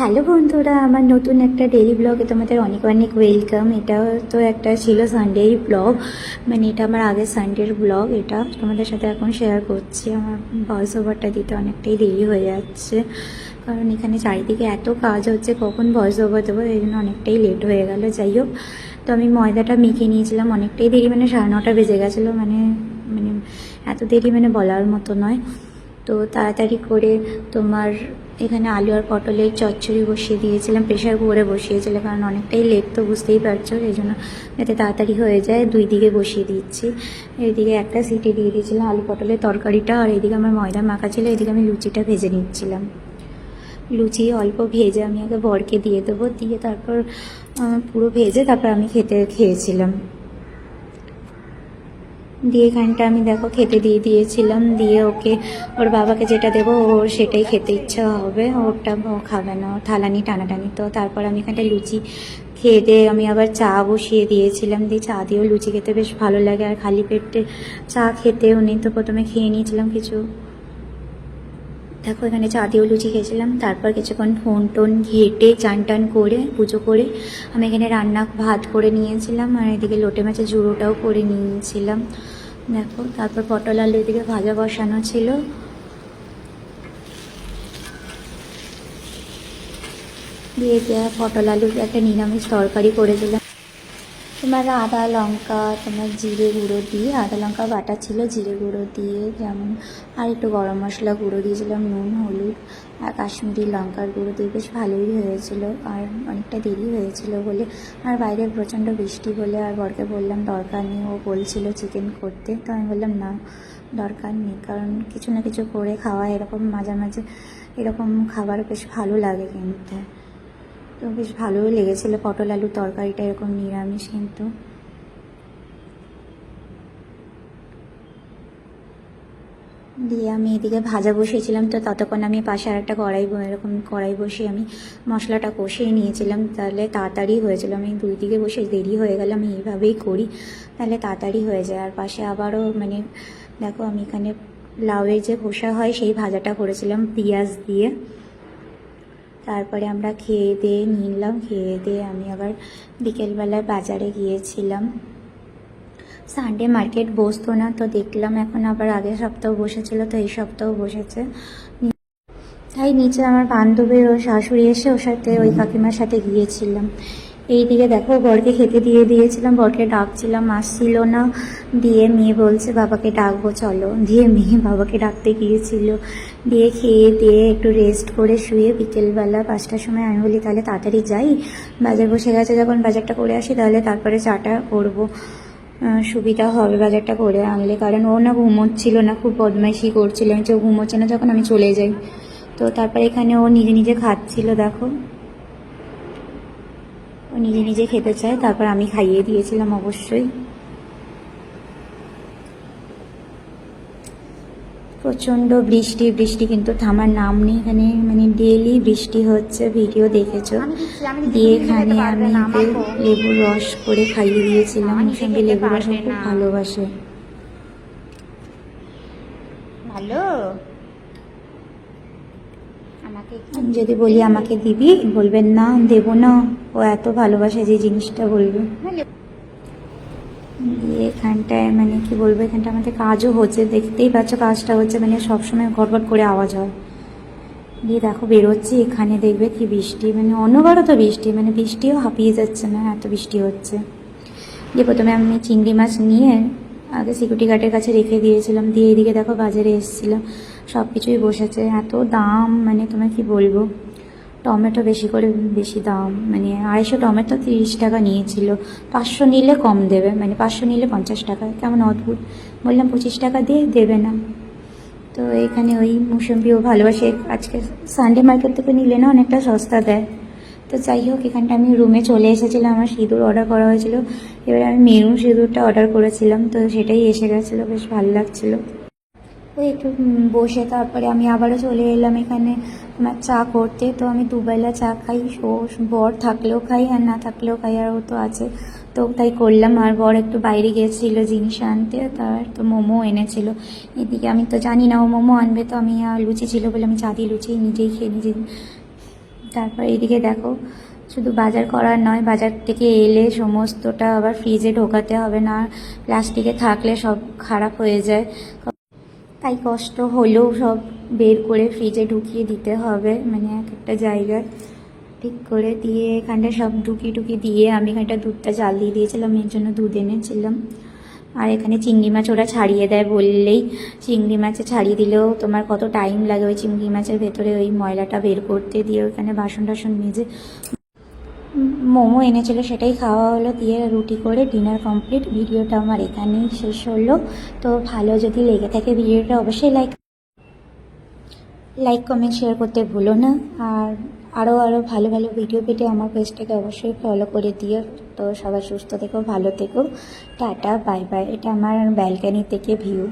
Hello বন্ধুরা, আমার নতুন একটা ডেলি ব্লগে তোমাদের অনেক অনেক ওয়েলকাম এটাও তো একটা ছিল সানডের ব্লগ মানে এটা আমার আগের সানডের ব্লগ এটা তোমাদের সাথে এখন শেয়ার করছি। আমার ভয়েস ওভারটা দিতে অনেকটাই দেরি হয়ে যাচ্ছে, কারণ এখানে চারিদিকে এত কাজ হচ্ছে, কখন ভয়েস ওভার দেবো? এই জন্য অনেকটাই লেট হয়ে গেল। যাই হোক, তো আমি ময়দাটা মেখে নিয়েছিলাম। অনেকটাই দেরি মানে সাড়ে নটা বেজে গেছিল মানে মানে এত দেরি মানে বলার মতো নয়। তো তাড়াতাড়ি করে তোমার এখানে আলু আর পটলের চচ্চড়ি বসিয়ে দিয়েছিলাম প্রেশার কুকারে বসিয়েছিলাম, কারণ অনেকটাই লেট তো বুঝতেই পারছ এই জন্য যাতে তাড়াতাড়ি হয়ে যায়, দুই দিকে বসিয়ে দিচ্ছি। এইদিকে একটা সিটি দিয়ে দিয়েছিলাম আলু পটলের তরকারিটা, আর এইদিকে আমার ময়দা মাখা ছিল এদিকে আমি লুচিটা ভেজে নিচ্ছিলাম। লুচি অল্প ভেজে আমি আগে বরকে দিয়ে দেবো, দিয়ে তারপর পুরো ভেজে তারপর আমি খেতে, খেয়েছিলাম। দিয়ে এখানটা আমি দেখো খেতে দিয়ে দিয়েছিলাম, দিয়ে ওকে, ওর বাবাকে যেটা দেবো ওর সেটাই খেতে ইচ্ছা হবে, ওরটা ও খাবে না থালানি টানাটানি তো, তারপর আমি এখানটা লুচি খেয়ে দিয়ে আমি আবার চা বসিয়ে দিয়েছিলাম, দিয়ে চা দিয়েও লুচি খেতে বেশ ভালো লাগে, আর খালি পেটে চা খেতে উনি তো প্রথমে খেয়ে নিয়েছিলাম কিছু দেখো, এখানে চা দিয়েও লুচি খেয়েছিলাম। তারপর কিছুক্ষণ ফোন টোন ঘেটে চান টান করে, পুজো করে আমি এখানে রান্না ভাত করে নিয়েছিলাম আর এদিকে লোটে মাছের জুড়োটাও করে নিয়েছিলাম। দেখো, তারপর পটল আলু এদিকে ভাজা বসানো ছিল। দিয়ে দেওয়া পটল আলুর একটা নিরামিষ তরকারি করেছিলাম তোমার আদা লঙ্কা, তোমার জিরে গুঁড়ো দিয়ে, আদা লঙ্কা বাটা ছিল, জিরে গুঁড়ো দিয়ে যেমন আর একটু গরম মশলা গুঁড়ো দিয়েছিলাম, নুন, হলুদ আর কাশ্মীরি লঙ্কার গুঁড়ো দিয়ে বেশ ভালোই হয়েছিল আর অনেকটা দেরি হয়েছিল বলে আর বাইরে প্রচণ্ড বৃষ্টি বলে আর বরকে বললাম দরকার নেই, ও বলছিল চিকেন করতে, তো আমি বললাম না, দরকার নেই কারণ কিছু না কিছু করে খাওয়া এরকম মাঝে মাঝে এরকম খাবার বেশ ভালো লাগে কিন্তু। তো বেশ ভালোই লেগেছিলো। পটল আলু তরকারিটা এরকম নিরামিষ কিন্তু। দিয়ে আমি এদিকে ভাজা বসিয়েছিলাম, তো ততক্ষণ আমি পাশে আর একটা কড়াই এরকম কড়াই বসিয়ে আমি মশলাটা কষিয়ে নিয়েছিলাম। তাহলে তাড়াতাড়ি হয়েছিল আমি দুই দিকে বসে দেরি হয়ে গেলে আমি এইভাবেই করি, তাহলে তাড়াতাড়ি হয়ে যায়। আর পাশে আবারও মানে দেখো আমি এখানে লাউয়ের যে খোসা হয়, সেই ভাজাটা করেছিলাম পেঁয়াজ দিয়ে। তারপরে আমরা খেয়ে দিয়ে নিলাম, খেয়ে দিয়ে আমি আবার বিকেলবেলায় বাজারে গিয়েছিলাম। সানডে মার্কেট বসতো না, তো দেখলাম এখন আবার আগের সপ্তাহ বসেছিল, তো এই সপ্তাহ বসেছে। তাই নিচে আমার বান্ধবীর ও শাশুড়ি এসে ওর সাথে ওই কাকিমার সাথে গিয়েছিলাম। এইদিকে দেখো, বরকে খেতে দিয়ে দিয়েছিলাম, বরকে ডাকছিলাম, আসছিল না। দিয়ে মেয়ে বলছে, বাবাকে ডাকবো, চলো। দিয়ে মেয়ে বাবাকে ডাকতে গিয়েছিল। দিয়ে খেয়ে দিয়ে একটু রেস্ট করে শুয়ে বিকেলবেলা পাঁচটার সময় আমি বলি, তাহলে তাড়াতাড়ি যাই। বাজার বসে গেছে, যখন বাজারটা করে আসি, তাহলে তারপরে চাটা করব। সুবিধা হবে বাজারটা করে আনলে। কারণ ও না ঘুমোচ্ছিল না, খুব বদমাইশি করছিল। আমি ঘুমোচ্ছে না যখন আমি চলে যাই। তো তারপরে এখানে ও নিজে নিজে খাচ্ছিল, দেখো। নিজে নিজে খেতে চায় তারপর আমি খাইয়ে দিয়েছিলাম অবশ্যই। প্রচণ্ড বৃষ্টি বৃষ্টি কিন্তু থামার নাম নেই এখানে মানে ডেলি বৃষ্টি হচ্ছে ভিডিও দেখেছ। দিয়ে এখানে আমি লেবুর রস করে খাইয়ে দিয়েছিলাম সঙ্গে লেবু রস খুব ভালোবাসে। ভালো যদি বলি আমাকে দিবি, বলবেন না, দেবো না। ও এত ভালোবাসে যে জিনিসটা বলবে। দিয়ে এখানটায় মানে কি বলব এখানটা আমাদের কাজও হচ্ছে, দেখতেই পাচ্ছ কাজটা হচ্ছে মানে সবসময় ঘটঘট করে আওয়াজ হয়। দিয়ে দেখো বেরোচ্ছি, এখানে দেখবে কি বৃষ্টি মানে অন্যবারও তো বৃষ্টি মানে বৃষ্টিও হাঁপিয়ে যাচ্ছে না, এত বৃষ্টি হচ্ছে। দিয়ে প্রথমে আমি চিংড়ি মাছ নিয়ে আগে সিকিউরিটি গার্ডের কাছে রেখে দিয়েছিলাম, দিয়ে এদিকে দেখো বাজারে এসেছিলাম। সব কিছুই বসেছে। এত দাম মানে তোমায় কি বলব? টমেটো বেশি করে, বেশি দাম। মানে আড়াইশো টমেটো তিরিশ টাকা নিয়েছিল। পাঁচশো নিলে কম দেবে। মানে পাঁচশো নিলে পঞ্চাশ টাকা। কেমন অদ্ভুত। বললাম, পঁচিশ টাকা দিয়ে দেবে না। তো এখানে ওই মুসম্বিও ভালোবাসে। আজকে সানডে মার্কেট থেকে নিলে না অনেকটা সস্তা দেয়। তো যাই হোক, এখানটা আমি রুমে চলে এসেছিলাম, আমার সিঁদুর অর্ডার করা হয়েছিল। এবার আমি মেরুন সিঁদুরটা অর্ডার করেছিলাম, তো সেটাই এসে গেছিল, বেশ ভালো লাগছিল। ওই একটু বসে তারপরে আমি আবারও চলে এলাম এখানে আমার চা করতে। তো আমি দুবেলা চা খাই বর থাকলেও খাই আর না থাকলেও খাই, আর ও তো আছে। তো তাই করলাম, আর বর একটু বাইরে গিয়েছিল জিনিস আনতে, তার তো মোমো এনেছিল। এদিকে আমি তো জানি না ও মোমো আনবে, তো আমি লুচি ছিল বলে আমি চা দিয়ে লুচি নিজেই খেয়ে নিজে তারপর এইদিকে দেখো, শুধু বাজার করার নয়, বাজার থেকে এলে সমস্তটা আবার ফ্রিজে ঢোকাতে হবে না, প্লাস্টিকে থাকলে সব খারাপ হয়ে যায়। তাই কষ্ট হলেও সব বের করে ফ্রিজে ঢুকিয়ে দিতে হবে মানে এক একটা জায়গায়। ঠিক করে দিয়ে এখানটা সব ঢুকি ঢুকিয়ে দিয়ে আমি এখানটা দুধটা জাল দিয়ে দিয়েছিলাম, এর জন্য দুধ এনেছিলাম। আর এখানে চিংড়ি মাছ ওরা ছাড়িয়ে দেয় বললেই। চিংড়ি মাছে ছাড়িয়ে দিলেও তোমার কত টাইম লাগে ওই চিংড়ি মাছের ভেতরে ওই ময়লাটা বের করতে দিয়ে ওখানে বাসন টাসন মেজে। মোমো এনেছিল সেটাই খাওয়া হলো, দিয়ে রুটি করে ডিনার কমপ্লিট ভিডিওটা আমার এখানেই শেষ হলো। তো ভালো যদি লেগে থাকে ভিডিওটা অবশ্যই লাইক লাইক কমেন্ট শেয়ার করতে ভুলো না। আর আরও আরও ভালো ভালো ভিডিও পেতে আমার পেজটাকে অবশ্যই ফলো করে দিও। তো সবাই সুস্থ থেকো, ভালো থেকো। টাটা বাই বাই এটা আমার ব্যালকানি থেকে ভিউ